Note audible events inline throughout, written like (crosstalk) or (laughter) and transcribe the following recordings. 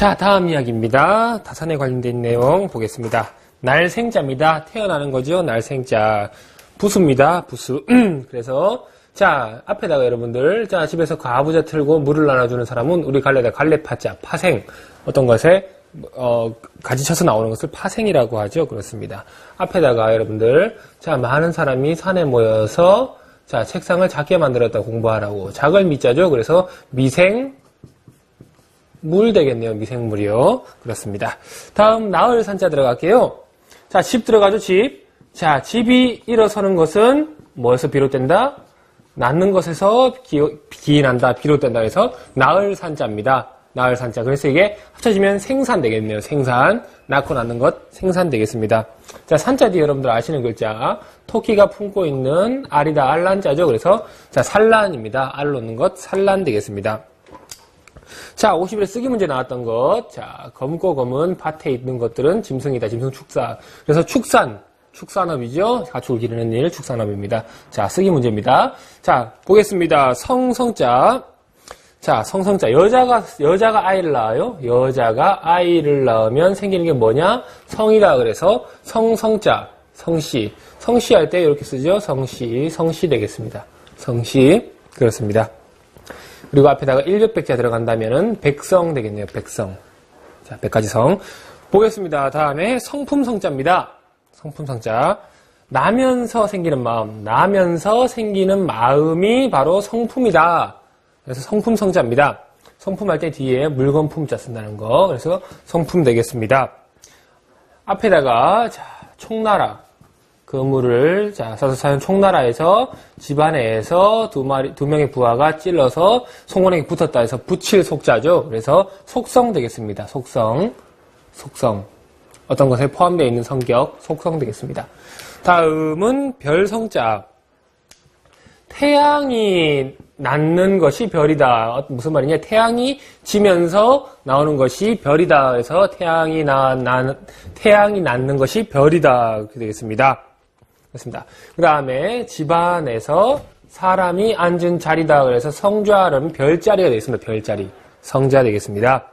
자, 다음 이야기입니다. 다산에 관련된 내용 보겠습니다. 날생자입니다. 태어나는 거죠. 날생자. 부수입니다. 부수. (clears throat) 그래서 자, 앞에다가 여러분들 자, 집에서 과부자 틀고 물을 나눠주는 사람은 우리 갈래다 갈래파자, 파생. 어떤 것에 어, 가지쳐서 나오는 것을 파생이라고 하죠. 그렇습니다. 앞에다가 여러분들 자, 많은 사람이 산에 모여서 자, 책상을 작게 만들었다 공부하라고. 작을 미자죠. 그래서 미생 물 되겠네요. 미생물이요. 그렇습니다. 다음 나을 산자 들어갈게요. 자, 집 들어가죠. 집. 자, 집이 일어서는 것은 뭐에서 비롯된다? 낳는 것에서 기, 기인한다. 비롯된다. 해서 나을 산자입니다. 나을 산자. 그래서 이게 합쳐지면 생산 되겠네요. 생산. 낳고 낳는 것 생산 되겠습니다. 자, 산자 뒤에 여러분들 아시는 글자. 토끼가 품고 있는 알이다. 알란자죠. 그래서 자, 산란입니다. 알 놓는 것 산란 되겠습니다. 자, 50일에 쓰기 문제 나왔던 것. 자, 검고 검은 밭에 있는 것들은 짐승이다. 짐승 축사. 그래서 축산. 축산업이죠. 가축을 기르는 일, 축산업입니다. 자, 쓰기 문제입니다. 자, 보겠습니다. 성, 성자. 자, 성성자. 여자가, 여자가 아이를 낳아요. 여자가 아이를 낳으면 생기는 게 뭐냐? 성이다. 그래서 성, 성자. 성씨. 성씨 할 때 이렇게 쓰죠. 성씨. 성씨 되겠습니다. 성씨. 그렇습니다. 그리고 앞에다가 일백백자 들어간다면은 백성 되겠네요. 백성. 자, 백가지 성. 보겠습니다. 다음에 성품 성자입니다. 성품 성자. 나면서 생기는 마음. 나면서 생기는 마음이 바로 성품이다. 그래서 성품 성자입니다. 성품 할 때 뒤에 물건 품자 쓴다는 거. 그래서 성품 되겠습니다. 앞에다가 자, 총나라. 그물을 자 서서 사는 총나라에서 집안에서 두 마리 두 명의 부하가 찔러서 송원에게 붙었다 해서 붙일 속자죠. 그래서 속성 되겠습니다. 속성, 속성 어떤 것에 포함되어 있는 성격 속성 되겠습니다. 다음은 별성자. 태양이 낳는 것이 별이다. 무슨 말이냐? 태양이 지면서 나오는 것이 별이다. 그래서 태양이 나, 나 태양이 낳는 것이 별이다. 이렇게 되겠습니다. 그렇습니다. 그 다음에 집안에서 사람이 앉은 자리다. 그래서 성좌는 별자리가 되겠습니다. 별자리. 성자 되겠습니다.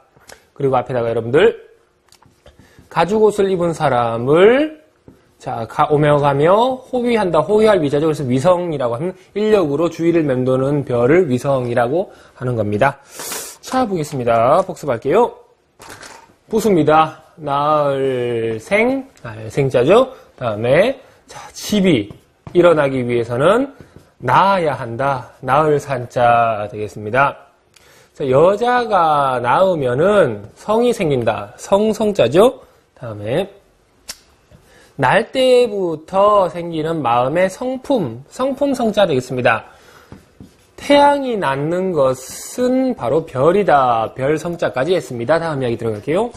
그리고 앞에다가 여러분들 가죽 옷을 입은 사람을 자, 가, 오며 가며 호위한다. 호위할 위자죠. 그래서 위성이라고 하면 인력으로 주위를 맴도는 별을 위성이라고 하는 겁니다. 자, 보겠습니다. 복습할게요. 부수입니다. 나을생, 나을생자죠. 다음에 자, 집이 일어나기 위해서는 낳아야 한다. 낳을 산자 되겠습니다. 자, 여자가 낳으면은 성이 생긴다. 성성자죠. 다음에 날 때부터 생기는 마음의 성품, 성품 성자 되겠습니다. 태양이 낳는 것은 바로 별이다. 별 성자까지 했습니다. 다음 이야기 들어갈게요.